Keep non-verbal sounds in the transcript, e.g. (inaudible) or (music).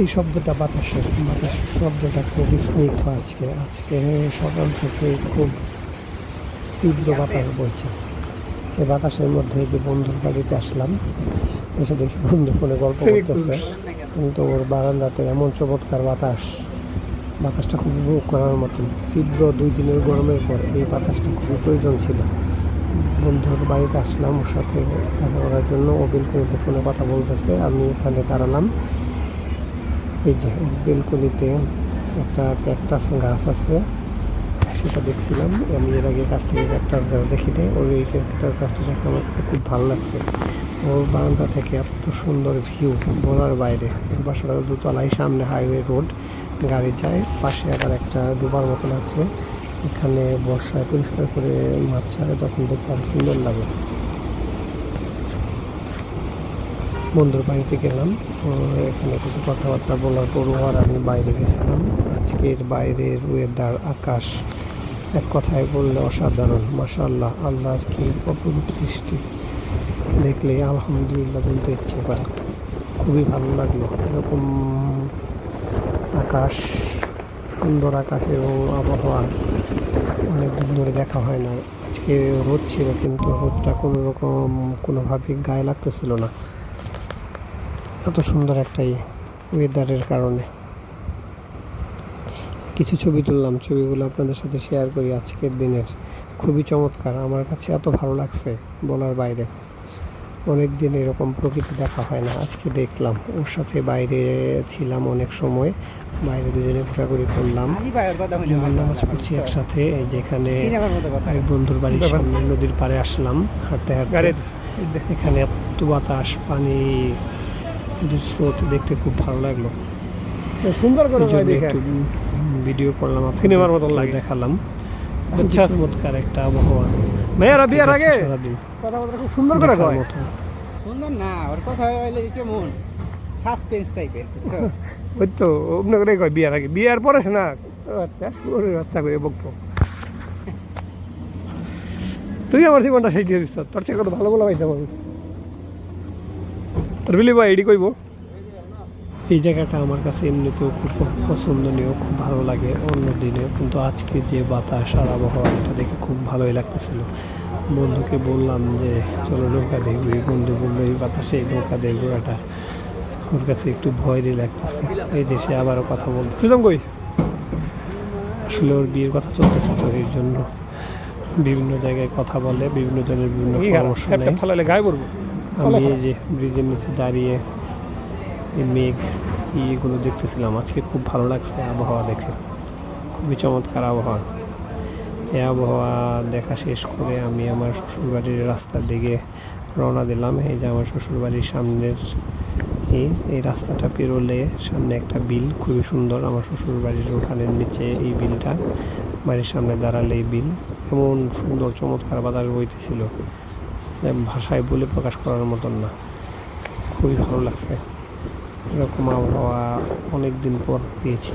এই শব্দটা বাতাসের বাতাস শব্দটা খুবই স্নিগ্ধ আজকে আজকে সকাল থেকে খুব তীব্র বাতাস বইছে। এই বাতাসের মধ্যে যে বন্ধুর বাড়িতে আসলাম এসে দেখি বন্ধু ফোনে গল্প করতেছে। কিন্তু ওর বারান্দাতে এমন চমৎকার বাতাস বাতাসটা খুব উপভোগ করার মতন। তীব্র দুই দিনের গরমের পর এই বাতাসটা খুবই প্রয়োজন ছিল। বন্ধুর বাড়িতে আসলাম ওর সাথে দেখা করার জন্য ও বেলকনিতে ফোনে কথা বলতেছে আমি এখানে দাঁড়ালাম। এই যে বেলকনিতে একটা ক্যাকটাস গাছ আছে, সেটা দেখছিলাম। আমি এর আগে কাছ থেকে ক্যাকটাস গাছ দেখিনি ওর এই ক্যাকটাস গাছটা দেখে আমার কাছে খুব ভালো লাগছে। ওর বারান্দা থেকে এত সুন্দর ভিউ বলার বাইরে। বাসাটা দুতলায় সামনে হাইওয়ে রোড, গাড়ি যায়, পাশে আবার একটা দুবার মতন আছে। এখানে বর্ষায় পরিষ্কার করে মাছ ছাড়ে, তখন দেখতে সুন্দর লাগে। বন্ধুর বাড়িতে গেলাম। তো এখানে কিছু কথাবার্তা বলার পর আর আমি বাইরে গেছিলাম। আজকের বাইরের ওয়েদার আকাশ এক কথায় বললে অসাধারণ। মাশাল্লাহ আল্লাহর কি অপরূপ সৃষ্টি। দেখলে আলহামদুলিল্লাহ বলতে ইচ্ছে করে। খুবই ভালো লাগল। এরকম আকাশ, সুন্দর আকাশ এবং আবহাওয়া অনেক দিন ধরে দেখা হয় না আজকে রোদ ছিল কিন্তু রোদটা কোনো রকম কোনোভাবেই গায়ে লাগতেছিল না। এত সুন্দর একটাই ওয়েদারের কারণে। কিছু ছবি তুললাম ছবিগুলো আপনাদের সাথে শেয়ার করি আজকের দিনের। খুবই চমৎকার আমার কাছে এত ভালো লাগছে বলার বাইরে। অনেক দিন এরকম প্রকৃতি দেখা হয় না আজকে দেখলাম। ওর সাথে বাইরে ছিলাম অনেক সময় বাইরে দুজনে ঘোরাঘুরি করলাম। নামাজ পড়ছি একসাথে যেখানে এক বন্ধুর বাড়ির সামনে নদীর পাড়ে আসলাম হাঁটতে হাঁটতে। এখানে এত বাতাস পানি নদীর স্রোত দেখতে খুব ভালো লাগল। সুন্দর করে ভিডিও করলাম সিনেমার মতন লাগে। দেখালাম। আচ্ছা। চমৎকার একটা আবহাওয়া। মেয়েরা বিয়ার আগে সারাদিন। কথা বলতে খুব সুন্দর করে কয়। সুন্দর না ওর কথা হইলে কেমন? সাসপেন্স টাইপের (laughs) ওই তো অন্য করে কয় বিয়ার আগে। বিয়ার পরে না আচ্ছা ওরে বাচ্চা করে বকবো (laughs) তুই আমার জীবনটা সেই দিয়ে দিচ্ছ তোর থেকে কত ভালো বলা পাইতাম আমি। তোর বিলি ভাই এডি কইব? এই জায়গাটা আমার কাছে এমনিতেও খুব পছন্দনীয় খুব ভালো লাগে অন্য দিনে। কিন্তু আজকে যে বাতাস আর আবহাওয়া এটা দেখে খুব ভালোই লাগতেছিল। বন্ধুকে বললাম যে চলো নৌকা দিয়ে ঘুরি। বন্ধু বলল এই বাতাসে এই নৌকা দিয়ে ঘোরাটা ওর কাছে একটু ভয়ই লাগতেছে। এই দেশে আবারও কথা বলতে সুজম কই? আসলে ওর বিয়ের কথা চলতেছে তো এর জন্য বিভিন্ন জায়গায় কথা বলে বিভিন্ন জনের বিভিন্ন পরামর্শ নেয়। গায়ে পড়ব? আমি এই যে ব্রিজের নিচে দাঁড়িয়ে এই মেঘ ইয়েগুলো দেখতেছিলাম। আজকে খুব ভালো লাগছে আবহাওয়া দেখে। খুবই চমৎকার আবহাওয়া। এই আবহাওয়া দেখা শেষ করে আমি আমার শ্বশুরবাড়ির রাস্তার দিকে রওনা দিলাম। এই যে আমার শ্বশুরবাড়ির সামনের এই এই রাস্তাটা পেরোলে সামনে একটা বিল খুবই সুন্দর। আমার শ্বশুরবাড়ির উঠানের নিচে এই বিলটা বাড়ির সামনে দাঁড়ালে এই বিল। এমন সুন্দর চমৎকার বাতাস বইতেছিল। ভাষায় বলে প্রকাশ করার মতন না। খুবই ভালো লাগছে। এরকম আবহাওয়া অনেক দিন পর পেয়েছি।